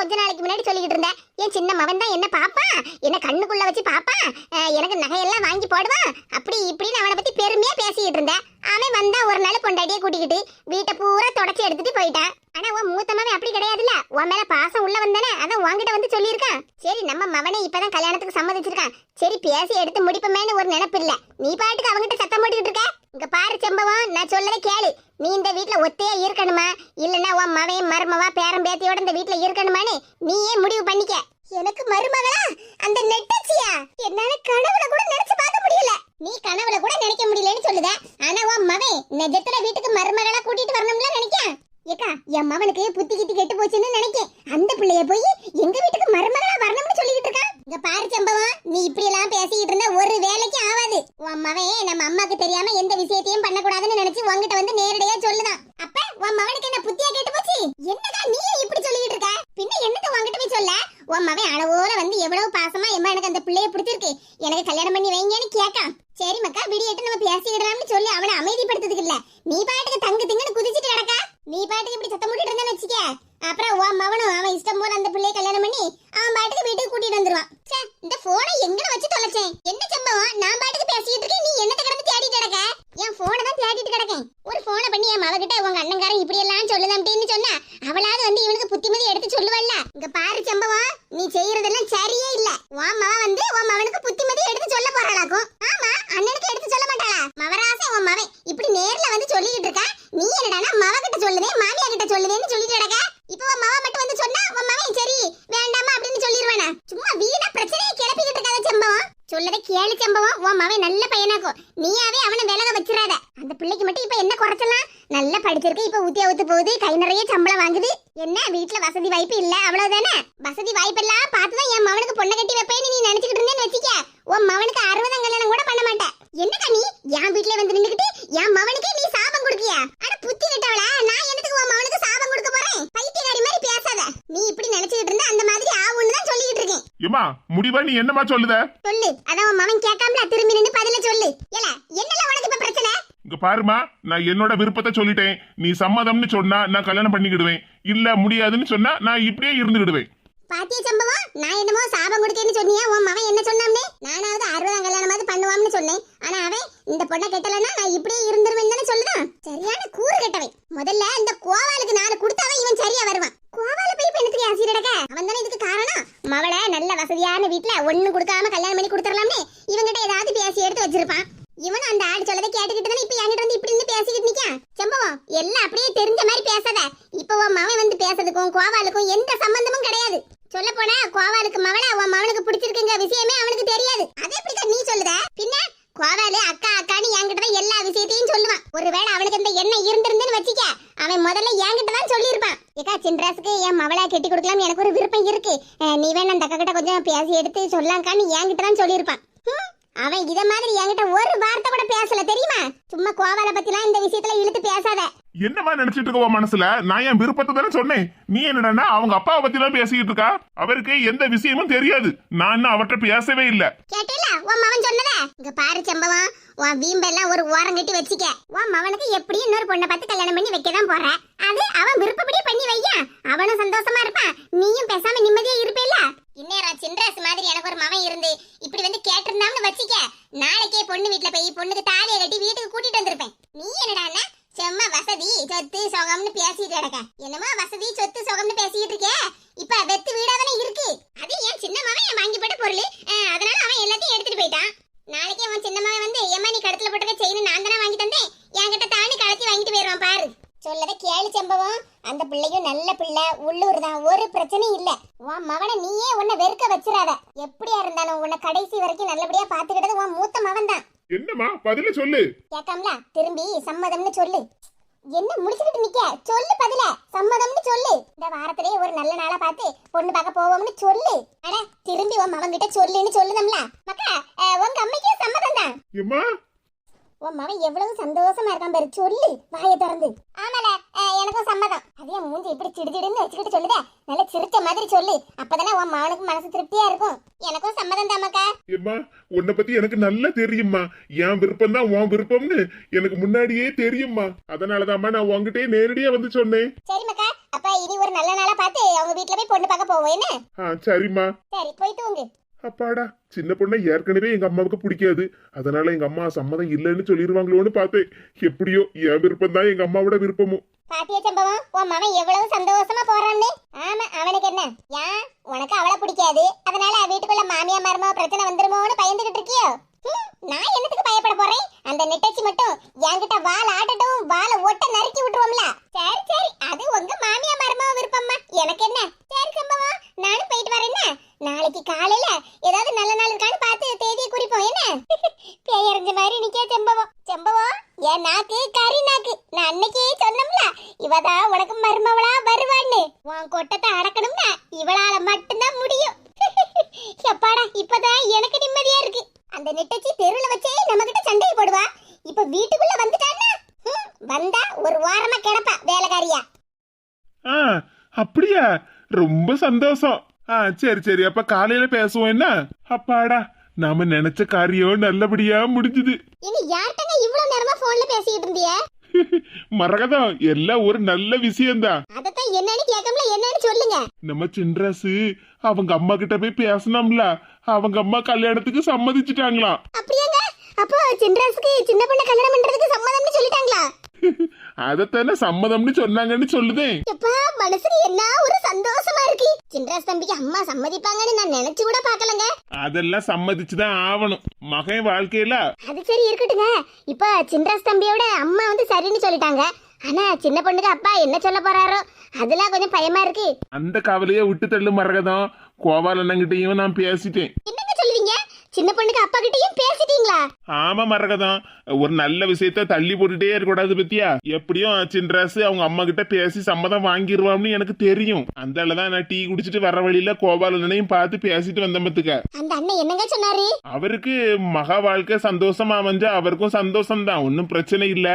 கொஞ்ச நாளைக்கு முன்னாடி சொல்லிக்கிட்டு இருந்தேன். என் சின்ன மவன் தான் என்ன பாப்பான் என்ன கண்ணுக்குள்ள வச்சு பாப்பான் எனக்கு நகையெல்லாம் வாங்கி போடுவான் அப்படி இப்படின்னு அவனை பத்தி பெருமையா பேசிக்கிட்டு இருந்தேன். அவன் வந்தா ஒரு நாள் பொண்டாட்டியே கூட்டிக்கிட்டு வீட்டை பூரா தொடச்சி எடுத்துட்டு போயிட்டான். ஆனா உன் மூத்த மவன் அப்படி கிடையாதுல்ல? உன் மேல பாசம் உள்ள வந்தானே அதான் உன்கிட்ட வந்து சொல்லியிருக்கான். சரி நம்ம மவனே இப்பதான் கல்யாணத்துக்கு சம்மதிச்சிருக்கான். சரி பேசி எடுத்து முடிப்போமேன்னு ஒரு நினைப்பு இல்ல. நீ பாட்டுக்கு அவங்கிட்ட சத்தம் போட்டுக்கிட்டு இருக்க? இங்க பாரு செம்பவம் நான் சொல்லதை கேளு. நீ இந்த வீட்ல ஒத்தையே இருக்கணுமா? இல்லனா உன் மவையும் மருமவா பேரன் பேத்தியோட இந்த வீட்ல இருக்கணுமான்னு நீயே முடிவு பண்ணிக்க. எனக்கு மருமகளா? அந்த நெட்டச்சியா? என்னால கனவுல கூட நினைச்சு பார்க்க முடியல. நீ கனவுல கூட நினைக்க முடியலன்னு சொல்லுத. ஆனா உன் மவன் நிஜத்துல வீட்டுக்கு மருமகளா கூட்டிட்டு வரணும்ல நினைக்க ஏக்கா என் மவனுக்கு புத்தி கித்தி கெட்டு போச்சுன்னு நினைக்கேன். அந்த பிள்ளைய போய் எங்க வீட்டுக்கு மருமகளா வரணும்னு சொல்லிக்கிட்டு இருக்கா இங்க பாரு சம்பவம் நீ இப்படி எல்லாம் பேசிக்கிட்டு இருந்தா ஒரு வேலைக்கு ஆகாது உன் மவன் நம்ம அம்மாக்கு தெரியாம எந்த விஷயத்தையும் பண்ணக்கூடாதுன்னு நினைச்சு உன்கிட்ட வந்து நேரடியா சொல்லுதான் அப்ப உன் மவனுக்கு என்ன புத்தியா கேட்டு போச்சு என்னடா நீ இப்படி சொல்லிட்டு இருக்க பின்ன என்னத்த உன்கிட்ட போய் சொல்ல உன் மவன் அளவோல வந்து எவ்வளவு பாசமா எம்மா எனக்கு அந்த பிள்ளைய பிடிச்சிருக்கு எனக்கு கல்யாணம் பண்ணி வைங்கன்னு கேட்கான் சரி விடியட்டு நம்ம பேசிக்கிடலாம்னு சொல்லி அவனை அமைதிப்படுத்துறதுக்கு இல்ல நீ பாட்டுக்கு தங்கு திங்கன்னு குதிச்சிட்டு கிடக்கா? நீ பாட்டுக்கு இப்படி சத்தம் போட்டுட்டு இருந்தான்னு வச்சுக்க. அப்புறம் உன் மவனும் அவன் இஷ்டம் போல அந்த பிள்ளைய கல்யாணம் பண்ணி அவன் பாட்டுக்கு வீட்டுக்கு கூட்டிட்டு வந்துருவான். ச்சே இந்த போனை எங்க வச்சு தொலைச்சேன்? என்ன சம்பவம்? நான் பாட்டுக்கு பேசிட்டு இருக்கேன் நீ என்னத்த கிடந்து தேடிட்டு கிடக்க? என் போனை தான் தேடிட்டு கிடக்கேன். ஒரு போனை பண்ணி என் மவகிட்ட உங்க அண்ணங்காரன் இப்படி எல்லாம் சொல்லுது அப்படின்னு சொன்னா அவளாவது வந்து இவனுக்கு புத்திமதி எடுத்து சொல்லுவல்ல. இங்க பாரு சம்பவம் நீ செய்யறதெல்லாம் சரியே இல்ல. உன் மவ வந்து உன் மவனுக்கு புத்திமதி எடுத்து சொல்ல போறாளாக்கும் ஆமா அண்ணனுக்கு எடுத்து சொல்ல மாட்டாளா மவராசே உன் மவன் இப்படி நேர்ல வந்து சொல்லிக்கிட்டு இருக்கா நீ என்னடானா மவ கிட்ட சொல்லுதே மாமியா கிட்ட சொல்லுதேன்னு சொல்லிட்டு கிடக்க இப்போ உன் மவ மட்டும் வந்து சொன்னா உன் மவன் சரி வேண்டாமா அப்படின்னு சொல்லிடுவானா சும்மா வீணா பிரச்சனையை கிளப்பிக்கிட்டு இருக்காத செம்பவம் சொல்லதை கேளு செம்பவம் உன் மவன் நல்ல பையனாக்கும் நீயாவே அவனை விலக வச்சிடாத அந்த பிள்ளைக்கு மட்டும் இப்ப என்ன குறைச்சலாம்? நல்லா படிச்சிருக்கு இப்ப ஊத்தி ஊத்து போகுது கை நிறைய சம்பளம் வாங்குது. என்ன வீட்டுல வசதி வாய்ப்பு இல்ல அவ்வளவுதானே? வசதி வாய்ப்பு எல்லாம் பார்த்துதான் என் மவனுக்கு பொண்ணை கட்டி வைப்பேன்னு நீ நினைச்சுக்கிட்டு இருந்தேன்னு வச்சுக்க. உன் மவனுக்கு அறுபதாம் கல்யாணம் கூட பண்ண மாட்டேன். என்னக்கா நீ? என் வீட்டுல வந்து நின்றுகிட்டு என் மவனுக்கே நீ சாபம் கொடுக்கியா? அட புத்தி கட்டவளா நான் என்னத்துக்கு உன் மவனுக்கு சாபம் கொடுக்க போறேன்? பைத்தியக்காரி மாதிரி பேசாத நீ இப்படி நினைச்சுக்கிட்டு இருந்தா அந்த மாதிரி ஆகும்னு தான் சொல்லிக்கிட்டு ஏமா முடிவா நீ என்னமா சொல்லுத? சொல்லு. அதான் உன் மவன் கேட்காமல திரும்பி நின்னு பதில சொல்லு. ஏல என்னல உனக்கு இப்ப பிரச்சனை? இங்க பாருமா நான் என்னோட விருப்பத்தை சொல்லிட்டேன். நீ சம்மதம்னு சொன்னா நான் கல்யாணம் பண்ணிக்கிடுவேன். இல்ல முடியாதுன்னு சொன்னா நான் இப்படியே இருந்துக்கிடுவேன் பாத்திய சம்பவம்? நான் என்னமோ சாபம் கொடுக்கேன்னு சொன்னியா? உன் மவன் என்ன சொன்னாம்னே? நானாவது அறுபதாம் கல்யாணமாவது பண்ணுவான்னு சொன்னேன். ஆனா அவன் இந்த பொண்ணை கெட்டலன்னா நான் இப்படியே இருந்துருவேன் தானே சொல்லுதான் சரியான கூறு கெட்டவன் முதல்ல இந்த கோவாலுக்கு நாலு கொடுத்தாதான் இவன் சரியா வருவான் கோவால போய் இப்ப எனக்கு ஆசிரியடக்க அவன் தானே இதுக்கு காரணம் மவளை நல்ல வசதியான வீட்ல ஒண்ணு கொடுக்காம கல்யாணம் பண்ணி கொடுத்துடலாம்னு இவங்கிட்ட ஏதாவது பேசி எடுத்து வச்சிருப்பான் இவனும் அந்த ஆள் சொல்லதை கேட்டுக்கிட்டு தானே இப்ப என்கிட்ட வந்து இப்படி நின்னு பேசிக்கிட்டு நிக்கான் செம்பவம் எல்லாம் அப்படியே தெரிஞ்ச மாதிரி பேசாத இப்ப உன் மவன் வந்து கோவாலுக்கும் எந்த சம்பந்தமும் கிடையாது. சொல்ல போனா கோவாலுக்கு மவளை உன் மவனுக்கு பிடிச்சிருக்குங்க விஷயமே அவனுக்கு தெரியாது. அது எப்படிதான் நீ சொல்லுத? பின்ன கோவாலு அக்கா அக்கான்னு என்கிட்ட தான் எல்லா விஷயத்தையும் சொல்லுவான். ஒருவேளை அவனுக்கு இந்த எண்ணம் இருந்திருந்துன்னு வச்சுக்க அவன் முதல்ல என்கிட்ட தான் சொல்லியிருப்பான். ஏக்கா சின்ராசுக்கு என் மவளை கட்டி கொடுக்கலாம் எனக்கு ஒரு விருப்பம் இருக்கு. நீ வேணா அந்த அக்கா கிட்ட கொஞ்சம் பேசி எடுத்து சொல்லலாம்க்கான்னு என்கிட்ட தான் சொல்லியிருப்பான். அவன் இத மாதிரி என்கிட்ட ஒரு வார்த்தை கூட பேசல தெரியுமா? சும்மா கோவால பத்திலாம் இந்த விஷயத்துல இழுத்து பேசாத. என்னமா நினைச்சிட்டு இருக்கோ மனசுல? நான் என் விருப்பத்தை தானே சொன்னேன். நீ என்னடா அவங்க அப்பாவை பத்தி தான் பேசிக்கிட்டு இருக்கா? அவருக்கு எந்த விஷயமும் தெரியாது. நான் அவர்கிட்ட பேசவே இல்ல. கேட்டில உன் மவன் சொன்னத? இங்க பாரு சம்பவம் உன் வீம்பெல்லாம் ஒரு ஓரம் கட்டி வச்சுக்க. உன் மவனுக்கு எப்படி இன்னொரு பொண்ணை பார்த்து கல்யாணம் பண்ணி வைக்க தான் போற. அது அவன் விருப்பப்படி பண்ணி வையா? அவனும் சந்தோஷமா இருப்பான். நீயும் பேசாம நிம்மதியா இருப்பேல்ல இன்னேரா சின்ராஸ் மாதிரி எனக்கு ஒரு மவன் இருந்து இப்படி வந்து கேட்டிருந்தாம்னு வச்சுக்க. நாளைக்கே பொண்ணு வீட்டுல போய் பொண்ணுக்கு தாலியை கட்டி வீட்டுக்கு கூட்டிட்டு வந்திருப்பேன் நீ என்னடான்னா செம்ம வசதி சொத்து சுகம்னு பேசிட்டு கிடக்க. என்னமோ வசதி சொத்து சுகம்னு பேசிட்டு இருக்கே. இப்ப வெத்து வீடாதானே இருக்கு. அது என் சின்ன என் வாங்கி போட்ட பொருள். அதனால அவன் எல்லாத்தையும் எடுத்துட்டு போயிட்டான். நாளைக்கே அவன் சின்ன மவன் வந்து எம்மா நீ கடத்துல போட்டுக்க செயின் நான் தானே வாங்கி தந்தேன். என்கிட்ட தாண்டி கலத்தி வாங்கிட்டு போயிடுவான் பாரு. சொல்லத கேளு செம்பவம். அந்த பிள்ளையும் நல்ல பிள்ளை. உள்ளூர் தான். ஒரு பிரச்சனையும் இல்ல. உன் மவனை நீயே உன்னை வெறுக்க வச்சிடாத எப்படியா இருந்தாலும் உன்னை கடைசி வரைக்கும் நல்லபடியா பாத்துக்கிட்டது உன் மூத்த மவன் தான் என்னமா பதில சொல்லு. கேட்காமல? திரும்பி சம்மதம்னு சொல்லு. என்ன முடிச்சுக்கிட்டு நிக்க? சொல்லு பதில. சம்மதம்னு சொல்லு. இந்த வாரத்திலே ஒரு நல்ல நாளா பார்த்து பொண்ணு பார்க்க போவோம்னு சொல்லு. அட திரும்பி உன் மவன் கிட்ட சொல்லுன்னு சொல்லுதம்ல. மக்கா உங்க அம்மைக்கு சம்மதம் தான் உன் மகன் எவ்வளவு சந்தோஷமா இருக்கான் பாரு சொல்லு வாயை திறந்து. ஆமால எனக்கும் சம்மதம். அதே மூஞ்சி இப்படி சிடுச்சிடுன்னு வச்சுக்கிட்டு சொல்லுதே? நல்ல சிரிச்ச மாதிரி சொல்லு. அப்பதானே உன் மகனுக்கு மனசு திருப்தியா இருக்கும். எனக்கும் சம்மதம் தாமக்கா ஏம்மா உன்னை பத்தி எனக்கு நல்லா தெரியும்மா. என் விருப்பம் தான் உன் விருப்பம்னு எனக்கு முன்னாடியே தெரியும்மா. அதனாலதாம்மா நான் உன்கிட்டயே நேரடியா வந்து சொன்னேன். சரிம்மாக்கா அப்ப இனி ஒரு நல்ல நாளா பார்த்து அவங்க வீட்ல போய் பொண்ணு பார்க்க போவோம் என்ன? ஆ சரிம்மா. சரி போயிட்டு வாங்க அப்பாடா சின்ன பொண்ணை ஏற்கனவே எங்க அம்மாவுக்கு பிடிக்காது. அதனால எங்க அம்மா சம்மதம் இல்லைன்னு சொல்லிடுவாங்களோன்னு பார்த்தேன். எப்படியோ என் விருப்பம் தான் எங்க அம்மாவோட விருப்பமும் பாத்திய சம்பவம்? உன் மகன் எவ்வளவு சந்தோஷமா போறான்னு? ஆமா அவனுக்கு என்ன? ஏன்? உனக்கு அவளை பிடிக்காது. அதனால வீட்டுக்குள்ள மாமியா மருமக பிரச்சனை வந்துருமோன்னு பயந்துகிட்டு இருக்கியோ? நான் என்னத்துக்கு பயப்பட போறேன்? அந்த நெட்டச்சி மட்டும் என்கிட்ட வால் ஆட்டட்டும் வாழை ஒட்ட நறுக்கி விட்டுருவோம்ல. சரி சரி அது உங்க மாமியா மருமக விருப்பம்மா. எனக்கு என்ன? சரி சம்பவம். நானும் போயிட்டு வரேன்னா நாளைக்கு காலையில ஏதாவது நல்ல நாள் இருக்கான்னு பார்த்து தேதியை குறிப்போம் என்ன? பேயறிஞ்ச மாதிரி நிக்க செம்பவம் செம்பவம் என் நாக்கு கறி நாக்கு. நான் அன்னைக்கே சொன்னோம்ல இவதான் உனக்கு மருமவளா வருவான்னு. உன் கொட்டத்தை அடக்கணும்னா இவளால மட்டும்தான் முடியும். எப்பாடா இப்பதான் எனக்கு நிம்மதியா இருக்கு. அந்த நெட்டச்சி தெருவுல வச்சே நம்ம கிட்ட சண்டை போடுவா. இப்ப வீட்டுக்குள்ள வந்துட்டான்னா? வந்தா ஒரு வாரமா கிடப்பா வேலைக்காரியா. ஆ அப்படியா? ரொம்ப சந்தோஷம். ஆ சரி சரி. அப்ப காலையில பேசுவோம் என்ன? அப்பாடா நாம நினைச்ச காரியம் நல்லபடியா முடிஞ்சுது. இனி யார்கிட்டங்க இவ்வளவு நேரமா போன்ல பேசிக்கிட்டு இருந்திய? மரகதம் எல்லாம் ஒரு நல்ல விஷயம்தான் அதத்தான் என்னன்னு கேட்கல என்னன்னு சொல்லுங்க. நம்ம சின்ராசு அவங்க அம்மா கிட்ட போய் பேசினோம்ல அவங்க அம்மா கல்யாணத்துக்கு சம்மதிச்சுட்டாங்களாம். அப்படியாங்க? அப்போ சின்ராஸுக்கு சின்ன பொண்ணை கல்யாணம் பண்றதுக்கு சம்மதம்னு சொல்லிட்டாங்களா? அதத்தானே சம்மதம்னு சொன்னாங்கன்னு சொல்லுதேன் எப்பா மனசுக்கு என்ன ஒரு சந்தோஷமா இருக்கு? சின்ராஸ் தம்பிக்கு அம்மா சம்மதிப்பாங்கன்னு நான் நினைச்சு கூட பார்க்கலங்க. அதெல்லாம் சம்மதிச்சுதான் ஆவணும். மகன் வாழ்க்கையில அது சரி இருக்கட்டுங்க. இப்ப சின்ராஸ் தம்பியோட அம்மா வந்து சரின்னு சொல்லிட்டாங்க. ஆனா சின்ன பொண்ணுக்கு அப்பா என்ன சொல்ல போறாரோ? அதெல்லாம் கொஞ்சம் பயமா இருக்கு. அந்த கவலையை விட்டு தள்ளு மரகதம் கோபால் அண்ணங்கிட்டையும் நான் பேசிட்டேன். சின்ன பொண்ணுக்கு அப்பா கிட்டயும் பேசிட்டீங்களா? ஆமா மரகதம். ஒரு நல்ல விஷயத்த தள்ளி போட்டுட்டே இருக்கக்கூடாது பத்தியா? எப்படியும் சின்ராசு அவங்க அம்மா கிட்ட பேசி சம்மதம் வாங்கிடுவான்னு எனக்கு தெரியும். அந்த தான் நான் டீ குடிச்சிட்டு வர வழியில கோபாலனையும் பார்த்து பேசிட்டு வந்தேன் பத்துக்க. அந்த அண்ணன் என்னங்க சொன்னாரு? அவருக்கு மகா வாழ்க்கை சந்தோஷமா அமைஞ்சா அவருக்கும் சந்தோஷம் தான் ஒன்றும் பிரச்சனை இல்ல.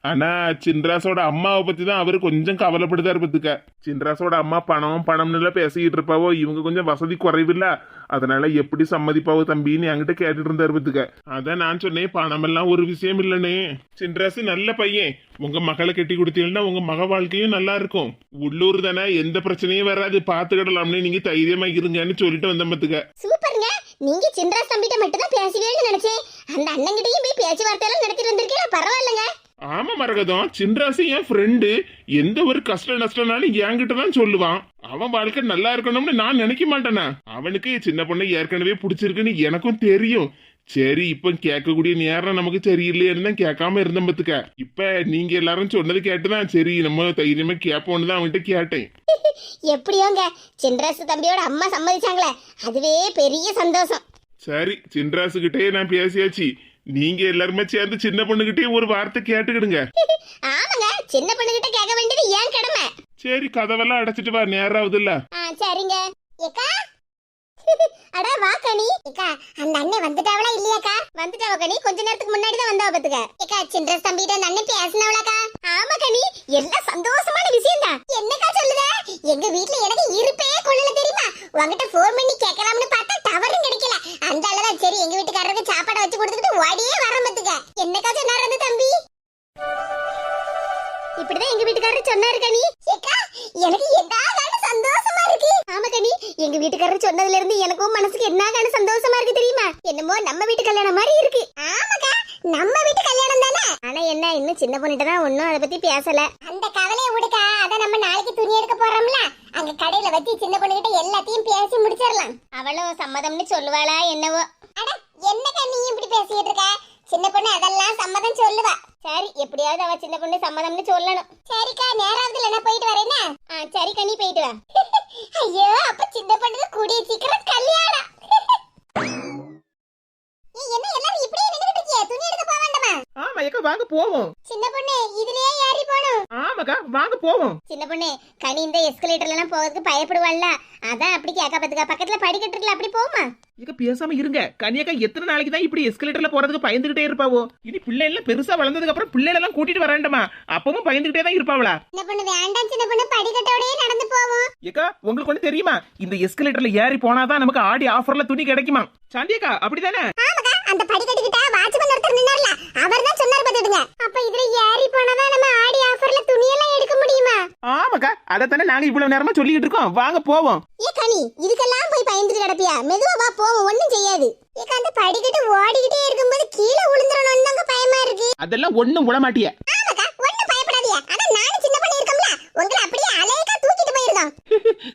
ஆனா சின்ராஸோட அம்மாவை பத்தி தான் அவரு கொஞ்சம் கவலைப்படுதாரு பத்துக்க. சின்ராஸோட அம்மா பணம் பணம்னு எல்லாம் பேசிக்கிட்டு இருப்பாவோ? இவங்க கொஞ்சம் வசதி குறைவில்ல. அதனால எப்படி சம்மதிப்பாவு தம்பின்னு என்கிட்ட கேட்டுட்டு இருந்தாரு பத்துக்க. அதான் நான் சொன்னேன் பணம் எல்லாம் ஒரு விஷயம் இல்லனே. சின்ராசு நல்ல பையன். உங்க மகளை கட்டி கொடுத்தீங்கன்னா உங்க மக வாழ்க்கையும் நல்லா இருக்கும். உள்ளூர் தானே எந்த பிரச்சனையும் வராது. பாத்துக்கிடலாம்னு நீங்க தைரியமா இருங்கன்னு சொல்லிட்டு வந்த பத்துக்க. சூப்பருங்க. நீங்க சின்ராஸ் தம்பிட்ட மட்டும் தான் பேசுவேன்னு நினைச்சேன். அந்த அண்ணன் கிட்டயும் போய் பேச்சுவார்த்தை எல்லாம் நடத்திட்டு வந்திருக்கீங்க பரவாயில்லைங்க. ஆமா மரகதம் சின்ராசு என் ஃப்ரெண்டு எந்த ஒரு கஷ்ட நஷ்டம்னாலும் என்கிட்ட தான் சொல்லுவான். அவன் வாழ்க்கை நல்லா இருக்கணும்னு நான் நினைக்க மாட்டேனா. அவனுக்கு சின்ன பொண்ணை ஏற்கனவே பிடிச்சிருக்குன்னு எனக்கும் தெரியும். சரி இப்ப கேட்கக்கூடிய நேரம் நமக்கு சரியில்லைன்னு தான் கேட்காம இருந்தேன் பத்துக்க. இப்ப நீங்க எல்லாரும் சொன்னது கேட்டுதான் சரி நம்ம தைரியமா கேட்போம்னு தான் அவன்கிட்ட கேட்டேன். எப்படியோங்க? சின்ராஸ் தம்பியோட அம்மா சம்மதிச்சாங்களே. அதுவே பெரிய சந்தோஷம். சரி சின்ராசு கிட்டே நான் பேசியாச்சு. நீங்க எல்லாருமே சேர்ந்து சின்ன பொண்ணுகிட்டயும் ஒரு வார்த்தை கேட்டுக்கிடுங்க. ஆமாங்க சின்ன பொண்ணுகிட்ட கேட்க வேண்டியது ஏன் கடமை? சரி கதவெல்லாம் அடைச்சிட்டு வா நேரம் ஆகுதுல்ல ஆ சரிங்க. ஏக்கா? அட வா கனி. ஏக்கா அந்த அண்ணன் வந்துட்டாவளா இல்லையாக்கா? வந்துட்டாவ கனி? கொஞ்ச நேரத்துக்கு முன்னாடி தான் வந்தா பாத்துக்க. ஏக்கா சின்ரஸ் தம்பிட்ட அந்த அண்ணன் பேசினவளாக்கா? ஆமா கனி. எல்லாம் சந்தோஷமான விஷயம் தான் என்னக்கா சொல்லுத? எங்க வீட்ல எனக்கு இருப்பே கொள்ளல தெரியுமா? உங்ககிட்ட ஃபோன் பண்ணி கேட்கலாம்னு பார்த்தா டவரும் கிடைக்கல அந்த அளவுதான் சரி எங்க வச்சு கொடுத்துட்டு ஓடியே வர பாத்துக்க என்னக்கா சொன்னாரு அந்த தம்பி? இப்படிதான் எங்க வீட்டுக்காரர் சொன்னாரு கனி. எனக்கு எதாவது சந்தோஷமா இருக்கு. ஆமா கனி எங்க வீட்டுக்காரர் சொன்னதுல இருந்து எனக்கும் மனசுக்கு என்னாகான சந்தோஷமா இருக்கு தெரியுமா? என்னமோ நம்ம வீட்டு கல்யாணம் மாதிரி இருக்கு. ஆமாக்கா நம்ம வீட்டு கல்யாணம் தானே? ஆனா என்ன இன்னும் சின்ன பொண்ணுகிட்ட தான் ஒன்னும் அதை பத்தி பேசல. அந்த கவலையை விடுக்கா அத நம்ம நாளைக்கு துணி எடுக்க போறோம்ல. அங்க கடையில வச்சு சின்ன பொண்ணுகிட்ட எல்லாத்தையும் பேசி முடிச்சிடலாம். அவளோ சம்மதம்னு சொல்லுவாளா என்னவோ. அட என்னக்கா நீ இப்படி பேசிட்டு இருக்க? சின்ன பொண்ணு அதெல்லாம் சம்மதம் சொல்லுவா. சரி எப்படியாவது அவ சின்ன பொண்ணு சம்மதம்னு சொல்லணும். சரிக்கா நேராவதுல நான் போயிட்டு வரேன்னா ஆ சரிக்கா நீ போயிட்டு வா. ஐயோ அப்ப சின்ன பொண்ணுக்கு கூடிய சீக்கிரம் கல்யாணம். என்ன எல்லாரும் இப்படியே நின்னுட்டு இருக்கியே? துணி எடுக்க போக வேண்டாமா? ஆமா ஏக்கா வாங்க போவோம். சின்ன பொண்ணு இதுலயே போணும் ஆமாக்கா வாங்க போவோம். சின்ன பொண்ணு கனி இந்த எஸ்கலேட்டர்ல எல்லாம் போறதுக்கு பயப்படுவாள்ல. அதான் அப்படி கேட்க பத்துக்கா பக்கத்துல படிக்கட்டு இருக்குல்ல அப்படி போமா ஏக்கா பேசாம இருங்க. கன்னியாக்கா எத்தனை நாளைக்கு தான் இப்படி எஸ்கலேட்டர்ல போறதுக்கு பயந்துகிட்டே இருப்பாவோ? இனி பிள்ளை எல்லாம் பெருசா வளர்ந்ததுக்கு அப்புறம் பிள்ளைகள் எல்லாம் கூட்டிட்டு வரேன்டமா அப்பவும் பயந்துகிட்டே தான் இருப்பாவளா? சின்ன பொண்ணு வேண்டாம் சின்ன பொண்ணு படிக்கட்டோடயே நடந்து போவோம். ஏக்கா உங்களுக்கு ஒண்ணு தெரியுமா? இந்த எஸ்கலேட்டர்ல ஏறி போனாதான் நமக்கு ஆடி ஆஃபர்ல துணி கிடைக்குமா சாந்தியக்கா அப்படிதானே? ஆமாக்கா. அந்த படிக்கட்டு கிட்ட வாட்ச்மேன் ஒருத்தர் நின்னார்ல அவர் தான் சொன்னார் பாத்துடுங்க அப்ப இதுல ஏறி போனாதான் நம்ம ஆடி ஆஃபர்ல துணியெல்லாம் எடுக்க முடியுமா? ஆமாக்கா அதைத்தானே நாங்க இவ்வளவு நேரமா சொல்லிட்டு இருக்கோம். வாங்க போவோம். ஏ கனி இதுக்கெல்லாம் போய் பயந்துட்டு கிடப்பியா? மெதுவா வா போவோம். ஒண்ணும் செய்யாது. ஏக்கா அந்த படிக்கட்டு ஓடிக்கிட்டே இருக்கும்போது கீழே விழுந்துடணும்னு தாங்க பயமா இருக்கு. அதெல்லாம் ஒண்ணும் விட மாட்டிய ஆமாக்கா ஒண்ணும் பயப்படாதீங்க அதான் நானும் சின்ன பண்ணி இருக்கோம்ல உங்களை அப்படியே அலையக்கா தூக்கிட்டு போயிருக்கோம்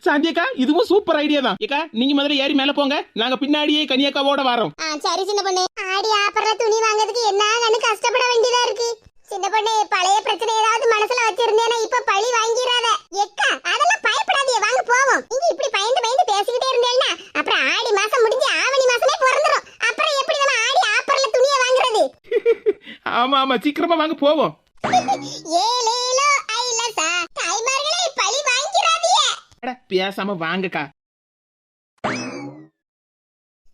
சாந்தியக்கா இதுவும் சூப்பர் ஐடியா தான். ஏக்கா நீங்க முதல்ல ஏறி மேல போங்க. நாங்க பின்னாடியே கன்னியாக்காவோட வரோம். ஆ சரி சின்ன பொண்ணு. ஆடி ஆப்பர்ல துணி வாங்குறதுக்கு என்ன கஷ்டப்பட வேண்டியதா இருக்கு. சின்ன பொண்ணு பழைய பிரச்சனை ஏதாவது மனசுல வச்சிருந்தேனா இப்ப பழி வாங்கிராத. எக்கா அதெல்லாம் பயப்படாதீங்க. வாங்க போவோம். நீங்க இப்படி பயந்து பயந்து பேசிக்கிட்டே இருந்தேன்னா அப்புறம் ஆடி மாசம் முடிஞ்சு ஆவணி மாசமே பிறந்துரும். அப்புறம் எப்படி நம்ம ஆடி ஆப்பர்ல துணியை வாங்குறது? ஆமா ஆமா சீக்கிரமா வாங்க போவோம். பேசாம வாங்கக்கா.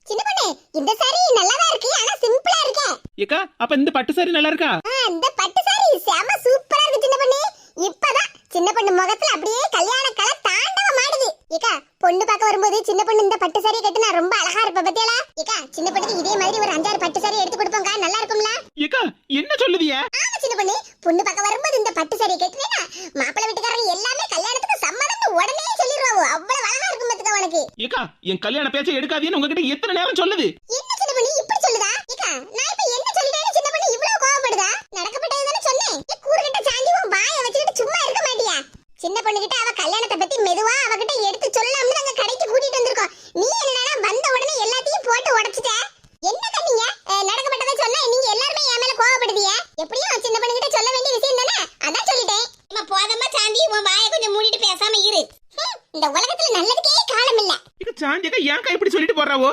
சின்ன பொண்ணு இந்த சாரி நல்லாதான் இருக்கு ஆனா சிம்பிளா இருக்கே. ஏக்கா அப்ப இந்த பட்டு சாரி நல்லா இருக்கா இந்த பட்டு சாரி செம சூப்பரா இருக்கு சின்ன பொண்ணு. இப்பதான் சின்ன பொண்ணு முகத்துல அப்படியே கல்யாண கலை தாண்டவம் ஆடுது. ஏக்கா பொண்ணு பார்க்க வரும்போது சின்ன பொண்ணு இந்த பட்டு சாரி கட்டினா ரொம்ப அழகா இருப்ப பத்தியாலா ஏக்கா சின்ன பொண்ணுக்கு இதே மாதிரி ஒரு அஞ்சாறு பட்டு சாரி எடுத்து கொடுப்போங்க நல்லா இருக்கும்ல? ஏக்கா என்ன சொல்லுதிய? ஆமா சின்ன பொண்ணு பொண்ணு பார்க்க வரும்போது இந்த பட்டு சாரி கட்டினா மாப்பிள்ளை வீட்டுக்காரங்க எல்லாமே கல்யாணத்துக்கு சம்மதம்னு உடனே சொல்லிடுவாங்க அவ்வளவு அழகா இருக்கும் பத்துக்க உனக்கு ஏக்கா என் கல்யாண பேச்சை எடுக்காதீன்னு உங்ககிட்ட எத்தனை நேரம் சொல்லுது என்ன சின்ன பொண்ணு இப்படி சொல்லுதா ஏக்கா நான் இப்ப என்ன சொல்லிட்டேன்னு சின்ன பொண்ணு இவ்வளவு கோவப்படுதா நடக்கப்பட்டது தானே சொன்னேன் ஏ கூறுகிட்ட சாந்தி உன் வாயை வச்சுக்கிட்டு சும்மா இருக்க மாட்டியா சின்ன பொண்ணு கிட்ட அவ கல்யாணத்தை பத்தி மெதுவா அவகிட்ட எடுத்து சொல்லாம நாங்க கடைக்கு கூட்டிட்டு வந்திருக்கோம் நீ என்னடா வந்த உடனே எல்லாத்தையும் போட்டு உடைச்சிட்ட என்ன கண்ணீங்க நடக்கப்பட்டதை சொன்னா நீங்க எல்லாருமே என் மேல கோவப்படுதிய எப்படியும் சின்ன பொண்ணு கிட்ட சொல்ல வேண்டிய விஷயம் தானே அதான் சொல்லிட்டேன் போதமா சாந்தி உன் வாயை கொஞ்சம் மூடிட்டு பேசாம இரு இந்த ஏன் ஏன்க்கா இப்படி சொல்லிட்டு போறாவோ?